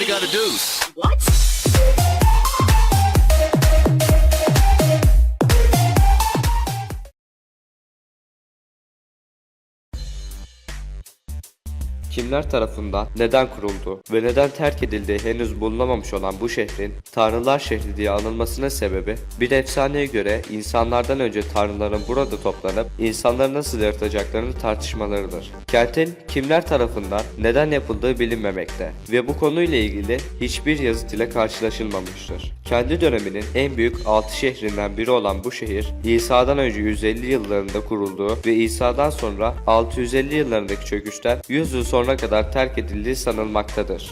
to got a deuce. Kimler tarafından neden kuruldu ve neden terk edildiği henüz bulunamamış olan bu şehrin Tanrılar şehri diye anılmasının sebebi bir efsaneye göre insanlardan önce tanrıların burada toplanıp insanları nasıl yaratacaklarını tartışmalarıdır. Kentin kimler tarafından neden yapıldığı bilinmemekte ve bu konuyla ilgili hiçbir yazıt ile karşılaşılmamıştır. Kendi döneminin en büyük 6 şehrinden biri olan bu şehir İsa'dan önce 150 yıllarında kurulduğu ve İsa'dan sonra 650 yıllarındaki çöküşten 100 yıl sonra kadar terk edildiği sanılmaktadır.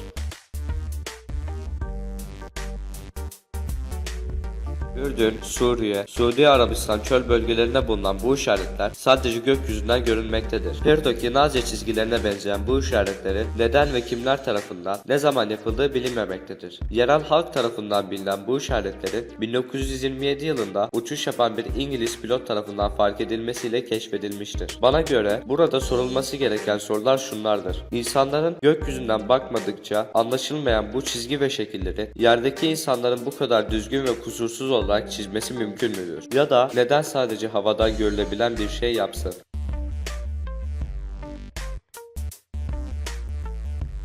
Ürdün, Suriye, Suudi Arabistan çöl bölgelerinde bulunan bu işaretler sadece gökyüzünden görünmektedir. Peridot'ki Nazi çizgilerine benzeyen bu işaretlerin neden ve kimler tarafından ne zaman yapıldığı bilinmemektedir. Yerel halk tarafından bilinen bu işaretlerin 1927 yılında uçuş yapan bir İngiliz pilot tarafından fark edilmesiyle keşfedilmiştir. Bana göre burada sorulması gereken sorular şunlardır. İnsanların gökyüzünden bakmadıkça anlaşılmayan bu çizgi ve şekilleri yerdeki insanların bu kadar düzgün ve kusursuz olarak çizmesi mümkün müdür? Ya da neden sadece havadan görülebilen bir şey yapsın?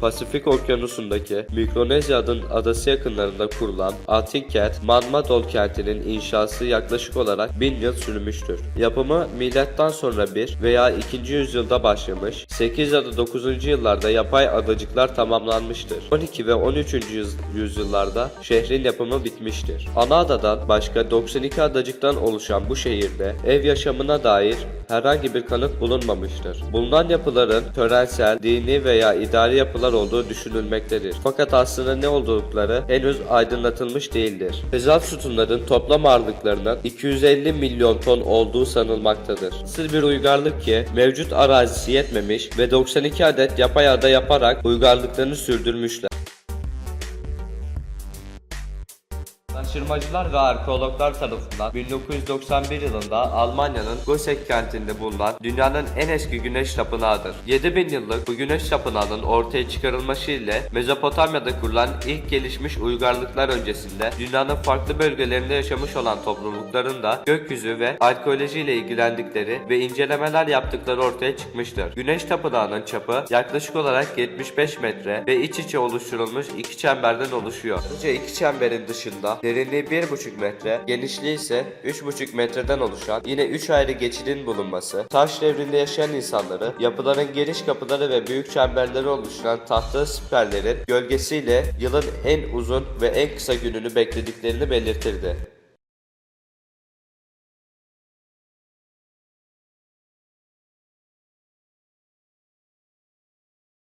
Pasifik Okyanusu'ndaki Mikronezya adın adası yakınlarında kurulan antik kent Manmadol kentinin inşası yaklaşık olarak 1000 yıl sürmüştür. Yapımı milattan sonra 1 veya 2. yüzyılda başlamış, 8 ya da 9. yıllarda yapay adacıklar tamamlanmıştır. 12 ve 13. yüz- yüzyıllarda şehrin yapımı bitmiştir. Ana adadan başka 92 adacıktan oluşan bu şehirde ev yaşamına dair herhangi bir kanıt bulunmamıştır. Bulunan yapıların törensel, dini veya idari yapılar olduğu düşünülmektedir. Fakat aslında ne oldukları henüz aydınlatılmış değildir. Tezat sütunların toplam ağırlıklarının 250 milyon ton olduğu sanılmaktadır. Sır bir uygarlık ki mevcut arazisi yetmemiş ve 92 adet yapay ada yaparak uygarlıklarını sürdürmüşler. Araştırmacılar ve arkeologlar tarafından 1991 yılında Almanya'nın Gosek kentinde bulunan dünyanın en eski güneş tapınağıdır. 7000 yıllık bu güneş tapınağının ortaya çıkarılması ile Mezopotamya'da kurulan ilk gelişmiş uygarlıklar öncesinde dünyanın farklı bölgelerinde yaşamış olan toplulukların da gökyüzü ve arkeoloji ile ilgilendikleri ve incelemeler yaptıkları ortaya çıkmıştır. Güneş tapınağının çapı yaklaşık olarak 75 metre ve iç içe oluşturulmuş iki çemberden oluşuyor. Önce iki çemberin dışında derinliği 1,5 metre, genişliği ise 3,5 metreden oluşan yine 3 ayrı geçidin bulunması, taş devrinde yaşayan insanları, yapıların giriş kapıları ve büyük çemberleri oluşturan tahta siperlerin gölgesiyle yılın en uzun ve en kısa gününü beklediklerini belirtirdi.